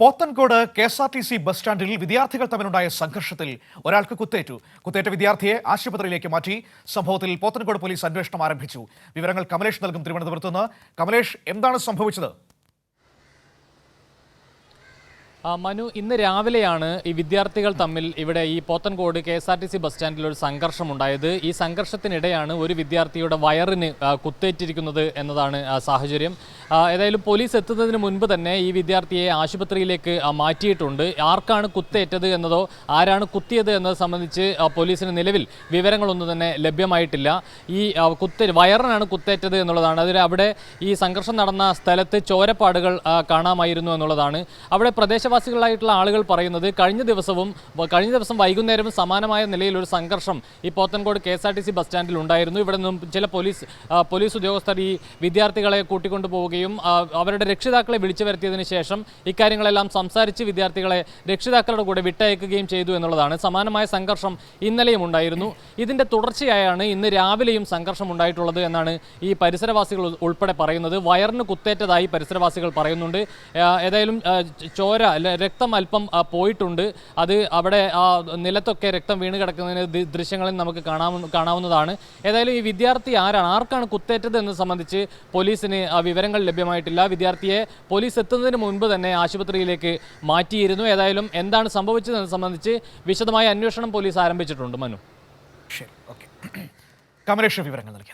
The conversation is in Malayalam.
Pothencode K S R T C bus സ്റ്റാൻഡിൽ വിദ്യാർത്ഥികൾ തമ്മിലുണ്ടായ സംഘർഷത്തിൽ ഒരാൾക്ക് കുത്തേറ്റു. കുത്തേറ്റ വിദ്യാർത്ഥിയെ ആശുപത്രിയിലേക്ക് മാറ്റി. സംഭവത്തിൽ പോത്തൻകോട് പോലീസ് അന്വേഷണം ആരംഭിച്ചു. വിവരങ്ങൾ കമലേഷ് നൽകും തിരുവനന്തപുരത്ത് നിന്ന്. കമലേഷ് എന്താണ് സംഭവിച്ചത്? മനു ഇന്ന് രാവിലെയാണ് ഈ വിദ്യാർത്ഥികൾ തമ്മിൽ ഇവിടെ ഈ Pothencode K S R T C bus സ്റ്റാൻഡിൽ ഒരു സംഘർഷമുണ്ടായത്. ഈ സംഘർഷത്തിനിടെയാണ് ഒരു വിദ്യാർത്ഥിയുടെ വയറിന് കുത്തേറ്റിരിക്കുന്നത് എന്നതാണ് സാഹചര്യം. ഏതായാലും പോലീസ് എത്തുന്നതിന് മുൻപ് തന്നെ ഈ വിദ്യാർത്ഥിയെ ആശുപത്രിയിലേക്ക് മാറ്റിയിട്ടുണ്ട്. ആർക്കാണ് കുത്തേറ്റത് എന്നതോ ആരാണ് കുത്തിയത് എന്നത് സംബന്ധിച്ച് പോലീസിന് നിലവിൽ വിവരങ്ങളൊന്നും തന്നെ ലഭ്യമായിട്ടില്ല. ഈ കുത്തേ വയറിനാണ് കുത്തേറ്റത് എന്നുള്ളതാണ്. അതിൽ അവിടെ ഈ സംഘർഷം നടന്ന സ്ഥലത്ത് ചോരപ്പാടുകൾ കാണാമായിരുന്നു എന്നുള്ളതാണ്. അവിടെ പ്രദേശവാസികളായിട്ടുള്ള ആളുകൾ പറയുന്നത് കഴിഞ്ഞ ദിവസവും കഴിഞ്ഞ ദിവസം വൈകുന്നേരവും സമാനമായ നിലയിൽ ഒരു സംഘർഷം ഈ Pothencode K S R T C bus സ്റ്റാൻഡിൽ ഉണ്ടായിരുന്നു. ഇവിടെ നിന്നും ചില പോലീസ് പോലീസ് ഉദ്യോഗസ്ഥർ ഈ വിദ്യാർത്ഥികളെ കൂട്ടിക്കൊണ്ടു പോവുകയും അവരുടെ രക്ഷിതാക്കളെ വിളിച്ചു വരുത്തിയതിനു ശേഷം ഇക്കാര്യങ്ങളെല്ലാം സംസാരിച്ച് വിദ്യാർത്ഥികളെ രക്ഷിതാക്കളുടെ കൂടെ വിട്ടയക്കുകയും ചെയ്തു എന്നുള്ളതാണ്. സമാനമായ സംഘർഷം ഇന്നലെയും ഉണ്ടായിരുന്നു. ഇതിന്റെ തുടർച്ചയായാണ് ഇന്ന് രാവിലെയും സംഘർഷം ഉണ്ടായിട്ടുള്ളത് എന്നാണ് ഈ പരിസരവാസികൾ ഉൾ- ഉൾപ്പെടെ പറയുന്നത്. വയറിന് കുത്തേറ്റതായി പരിസരവാസികൾ പറയുന്നുണ്ട്. ഏതായാലും ചോര രക്തം അല്പം പോയിട്ടുണ്ട്. അത് അവിടെ നിലത്തൊക്കെ രക്തം വീണ് കിടക്കുന്നതിന് ദൃശ്യങ്ങളിൽ നമുക്ക് കാണാവുന്ന കാണാവുന്നതാണ്. ഏതായാലും ഈ വിദ്യാർത്ഥി ആരാണ്? ആർക്കാണ് കുത്തേറ്റത് എന്ന് സംബന്ധിച്ച് പോലീസിന് വിവരങ്ങൾ ലഭ്യമായിട്ടില്ല. വിദ്യാർത്ഥിയെ പോലീസ് എത്തുന്നതിന് മുൻപ് തന്നെ ആശുപത്രിയിലേക്ക് മാറ്റിയിരുന്നു. ഏതായാലും എന്താണ് സംഭവിച്ചതെന്ന് സംബന്ധിച്ച് വിശദമായ അന്വേഷണം പോലീസ് ആരംഭിച്ചിട്ടുണ്ട്. മനു. ശരി ഓക്കെ. കമലേഷ് വിവരങ്ങൾ നൽകി.